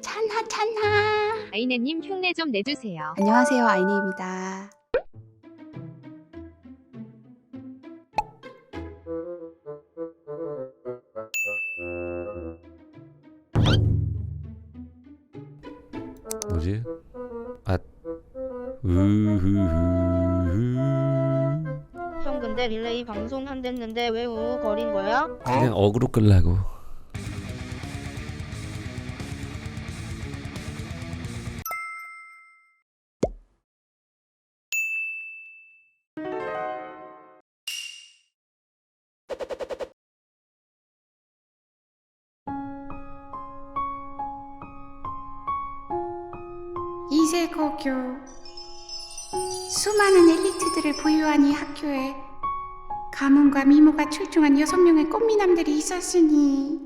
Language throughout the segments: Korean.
찬하 찬하. 아이네님 흉내 좀 내주세요. 안녕하세요 아이네입니다. 뭐지? 아 으흐흐흐 형 근데 릴레이 방송 한 됐는데 왜 우우 거린 거야? 그냥 어그로 끌라고 이세고교 수많은 엘리트들을 보유한 이 학교에 가문과 미모가 출중한 여섯 명의 꽃미남들이 있었으니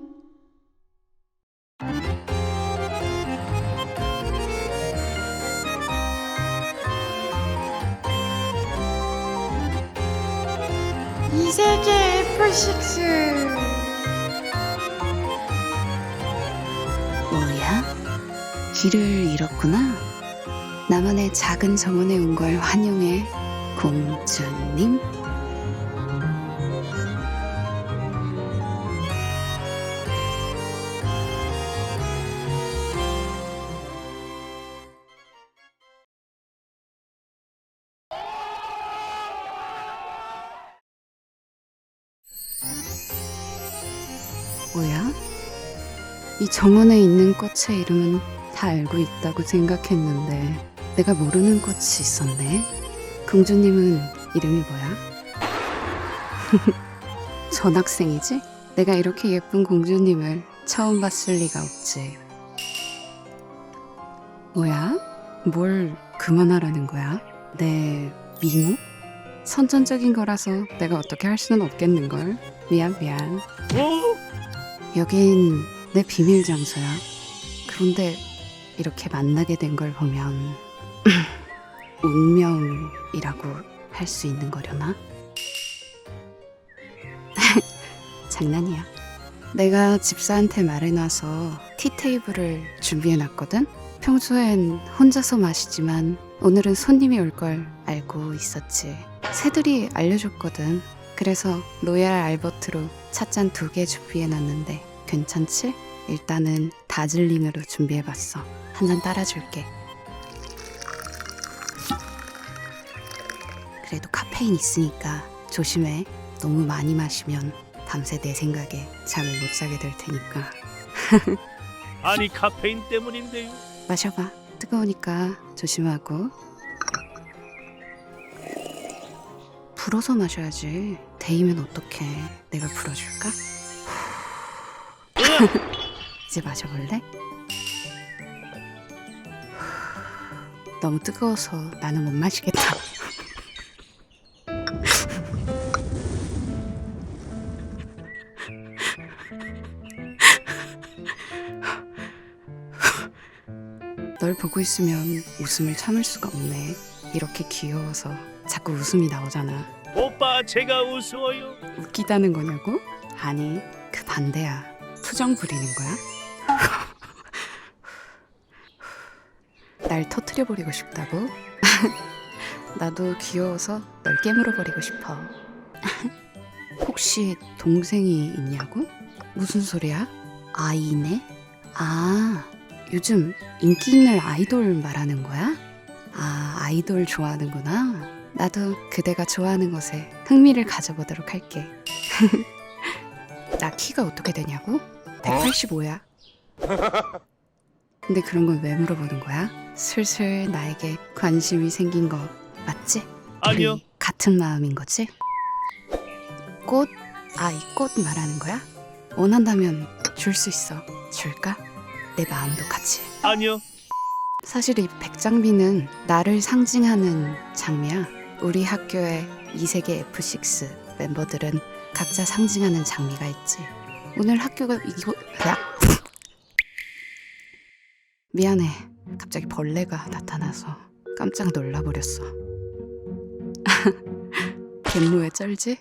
이 세계 F6 뭐야? 길을 잃었구나. 나만의 작은 정원에 온 걸 환영해, 공주님. 뭐야? 이 정원에 있는 꽃의 이름은 다 알고 있다고 생각했는데 내가 모르는 꽃이 있었네. 공주님은 이름이 뭐야? 전학생이지? 내가 이렇게 예쁜 공주님을 처음 봤을 리가 없지. 뭐야? 뭘 그만하라는 거야? 내 미모? 선천적인 거라서 내가 어떻게 할 수는 없겠는걸. 미안, 미안. 여긴 내 비밀 장소야. 그런데 이렇게 만나게 된 걸 보면 운명이라고 할 수 있는 거려나? 장난이야. 내가 집사한테 말해놔서 티테이블을 준비해놨거든? 평소엔 혼자서 마시지만 오늘은 손님이 올 걸 알고 있었지. 새들이 알려줬거든. 그래서 로얄 알버트로 찻잔 두 개 준비해놨는데 괜찮지? 일단은 다즐링으로 준비해봤어. 한 잔 따라줄게. 그래도 카페인 있으니까 조심해. 너무 많이 마시면 밤새 내 생각에 잠을 못 자게 될 테니까. 아니 카페인 때문인데요. 마셔봐. 뜨거우니까 조심하고. 불어서 마셔야지. 데이면 어떡해. 내가 불어줄까? 이제 마셔볼래? 너무 뜨거워서 나는 못 마시겠다. 널 보고 있으면 웃음을 참을 수가 없네. 이렇게 귀여워서 자꾸 웃음이 나오잖아. 오빠 제가 우스워요. 웃기다는 거냐고? 아니, 그 반대야. 투정 부리는 거야? 날 터트려 버리고 싶다고? 나도 귀여워서 널 깨물어 버리고 싶어. 혹시 동생이 있냐고? 무슨 소리야? 아이네? 아, 요즘 인기 있는 아이돌 말하는 거야? 아, 아이돌 좋아하는구나. 나도 그대가 좋아하는 것에 흥미를 가져보도록 할게. 나 키가 어떻게 되냐고? 185야. 근데 그런 건 왜 물어보는 거야? 슬슬 나에게 관심이 생긴 거 맞지? 아니요. 우리 같은 마음인 거지? 꽃? 아, 이 꽃 말하는 거야? 원한다면 줄 수 있어. 줄까? 내 마음도 같이. 아니요. 사실 이 백장비는 나를 상징하는 장미야. 우리 학교의 이세계 F6 멤버들은 각자 상징하는 장미가 있지. 오늘 학교가 이거 야 미안해. 갑자기 벌레가 나타나서 깜짝 놀라버렸어. 갯모에 쩔지?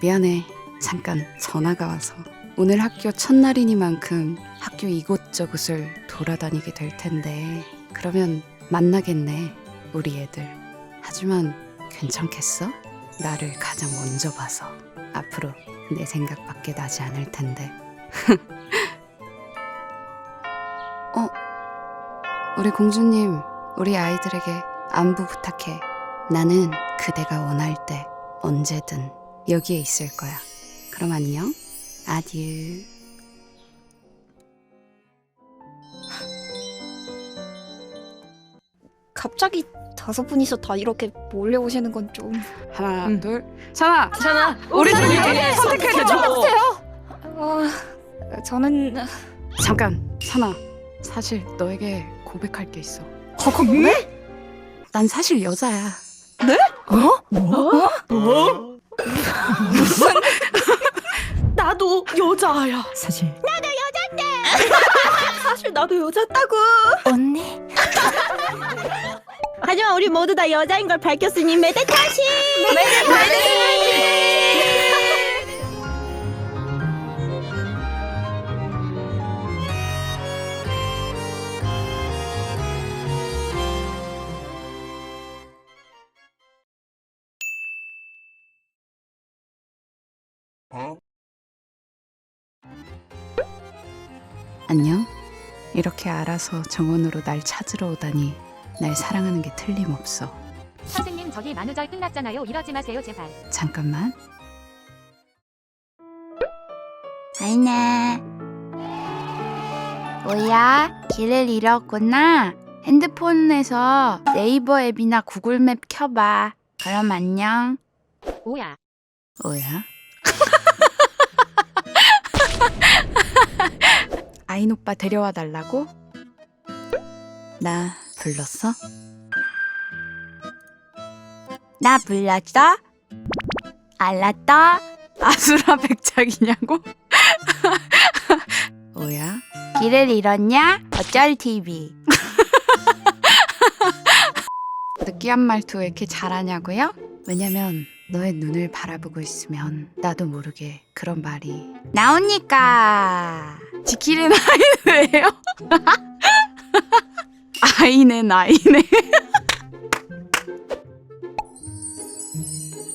미안해. 잠깐 전화가 와서. 오늘 학교 첫날이니만큼 학교 이곳저곳을 돌아다니게 될 텐데 그러면 만나겠네 우리 애들. 하지만 괜찮겠어? 나를 가장 먼저 봐서 앞으로 내 생각밖에 나지 않을 텐데. 어? 우리 공주님, 우리 아이들에게 안부 부탁해. 나는 그대가 원할 때 언제든 여기에 있을 거야. 그럼 안녕. 아듀. 갑자기 다섯 분이서 다 이렇게 몰려오시는 건 좀. 하나, 응. 둘. 찬아, 괜찮아. 우리 중에 선택해줘. 어, 저는 잠깐, 찬아. 사실 너에게 고백할 게 있어. 어, 네? 난 사실 여자야. 어? 나도 여자야. 사실 사실 나도 여자다고. 언니? 하지만 우리 모두 다 여자인 걸 밝혔으니 메데타시 안녕. 이렇게 알아서 정원으로 날 찾으러 오다니 날 사랑하는 게 틀림없어. 선생님 저기 만우절 끝났잖아요. 이러지 마세요 제발. 잠깐만. 아이네. 뭐야? 길을 잃었구나. 핸드폰에서 네이버 앱이나 구글맵 켜봐. 그럼 안녕. 오야. 뭐야? 아인 오빠 데려와 달라고? 나 불렀어? 나 불렀어? 알았다. 아수라 백작이냐고? 뭐야? 길을 잃었냐? 어쩔 TV. 느끼한 말투 왜 이렇게 잘하냐고요? 왜냐면 너의 눈을 바라보고 있으면 나도 모르게 그런 말이 나오니까. 지키는 아이네요? 아이네 나이네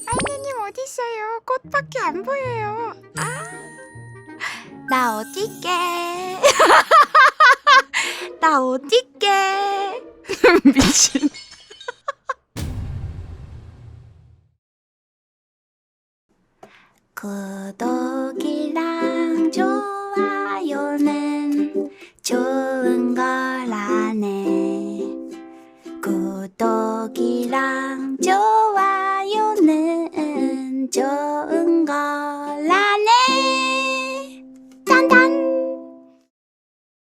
아이네님 어딨어요? 꽃밖에 안 보여요. 아. 나 어딨게? 나 어딨게? 미친 구독이랑 좋아 요는